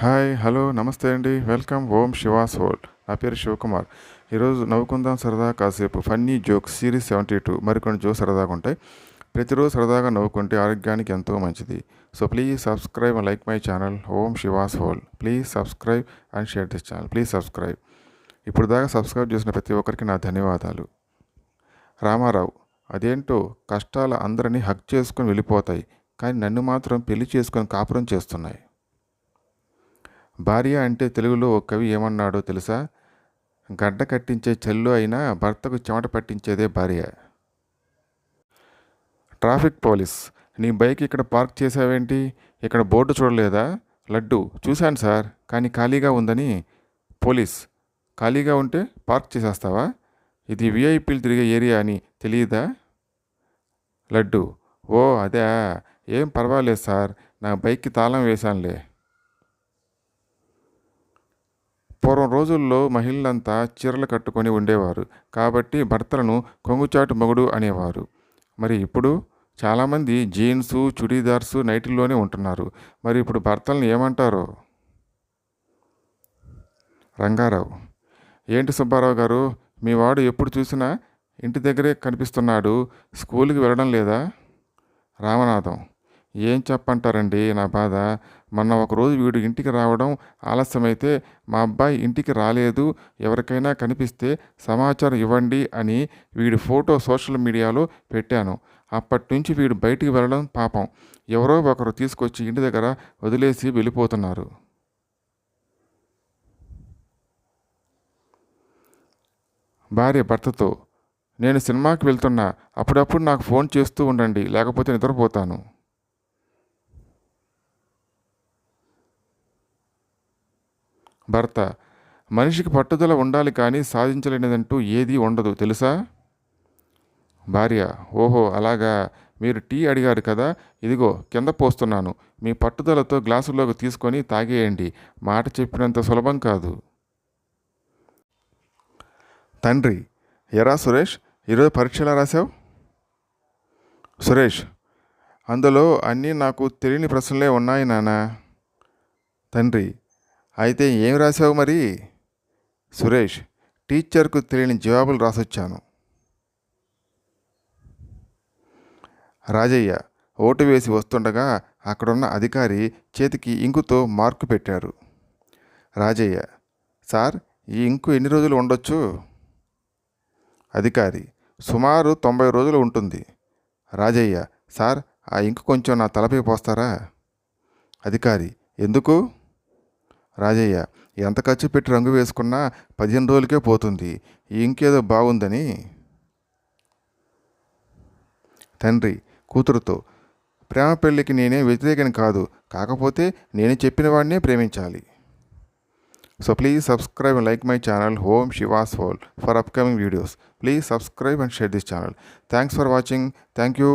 Hi hello నమస్తే అండి. Welcome ఓం శివాస్ హోల్ నా పేరు శివకుమార్. ఈరోజు నవ్వుకుందాం సరదా కాసేపు funny jokes series seventy two మరికొన్ని జోక్స్ సరదాగా ఉంటాయి. ప్రతిరోజు సరదాగా నవ్వుకుంటే ఆరోగ్యానికి ఎంతో మంచిది. So please subscribe and like my channel ఓం శివాస్ whole please subscribe and share this channel. Please subscribe. ఇప్పుడు దాకా సబ్స్క్రైబ్ చేసిన ప్రతి ఒక్కరికి నా ధన్యవాదాలు. రామారావు అదేంటో కష్టాలు అందరినీ హక్ చేసుకొని వెళ్ళిపోతాయి కానీ నన్ను మాత్రం పెళ్ళి చేసుకొని కాపురం చేస్తున్నాయి. భార్య అంటే తెలుగులో ఒక కవి ఏమన్నాడో తెలుసా? గడ్డ కట్టించే చెల్లు అయినా భర్తకు చెమట పట్టించేదే భార్య. ట్రాఫిక్ పోలీస్ నీ బైక్ ఇక్కడ పార్క్ చేసావేంటి? ఇక్కడ బోర్డు చూడలేదా? లడ్డు చూశాను సార్ కానీ ఖాళీగా ఉందని. పోలీస్ ఖాళీగా ఉంటే పార్క్ చేసేస్తావా? ఇది విఐపీలు తిరిగే ఏరియా అని తెలియదా లడ్డు ఓ అదే ఏం పర్వాలేదు సార్ నా బైక్కి తాళం వేశానులే. పూర్వం రోజుల్లో మహిళలంతా చీరలు కట్టుకొని ఉండేవారు. కాబట్టి భర్తలను కొంగుచాటు మగుడు అనేవారు. మరి ఇప్పుడు చాలామంది జీన్సు చుడీదార్సు నైటీల్లోనే ఉంటున్నారు. మరి ఇప్పుడు భర్తలను ఏమంటారో? రంగారావు ఏంటి సుబ్బారావు గారు? మీ వాడు ఎప్పుడు చూసినా ఇంటి దగ్గరే కనిపిస్తున్నాడు. స్కూల్కి వెళ్ళడం లేదా? రామనాథం ఏం చెప్పంటారండి? నా బాధ. మొన్న ఒకరోజు వీడు ఇంటికి రావడం ఆలస్యమైతే మా అబ్బాయి ఇంటికి రాలేదు ఎవరికైనా కనిపిస్తే సమాచారం ఇవ్వండి అని వీడి ఫోటో సోషల్ మీడియాలో పెట్టాను. అప్పటి నుంచి వీడు బయటికి వెళ్ళడం పాపం. ఎవరో ఒకరు తీసుకొచ్చి ఇంటి దగ్గర వదిలేసి వెళ్ళిపోతున్నారు. భార్య భర్తతో నేను సినిమాకి వెళ్తున్నా. అప్పుడప్పుడు నాకు ఫోన్ చేస్తూ ఉండండి. లేకపోతే నిద్రపోతాను. భర్త మనిషికి పట్టుదల ఉండాలి కానీ సాధించలేనిదంటూ ఏదీ ఉండదు తెలుసా? భార్య ఓహో అలాగా? మీరు టీ అడిగారు కదా? ఇదిగో కింద పోస్తున్నాను. మీ పట్టుదలతో గ్లాసులోకి తీసుకొని తాగేయండి. మాట చెప్పినంత సులభం కాదు. తండ్రి ఎరా సురేష్? ఈరోజు పరీక్ష ఎలా రాశావు? సురేష్ అందులో అన్నీ నాకు తెలియని ప్రశ్నలే ఉన్నాయి నాన్న. తండ్రి అయితే ఏం రాశావు మరి? సురేష్ టీచర్కు తెలియని జవాబులు రాసొచ్చాను. రాజయ్య ఓటు వేసి వస్తుండగా అక్కడున్న అధికారి చేతికి ఇంకుతో మార్కు పెట్టారు. రాజయ్య సార్ ఈ ఇంకు ఎన్ని రోజులు ఉండొచ్చు? అధికారి సుమారు తొంభై రోజులు ఉంటుంది. రాజయ్య సార్ ఆ ఇంకు కొంచెం నా తలపై పోస్తారా? అధికారి ఎందుకు? రాజయ్య ఎంత ఖర్చు పెట్టి రంగు వేసుకున్నా పదిహేను రోజులకే పోతుంది. ఇంకేదో బాగుందని. తండ్రి కూతురుతో ప్రేమ పెళ్ళికి నేనే వ్యతిరేకని కాదు కాకపోతే నేను చెప్పిన వాడినే ప్రేమించాలి. So please subscribe and like my channel home శివాస్ whole for upcoming videos please subscribe and share this channel thanks for watching thank you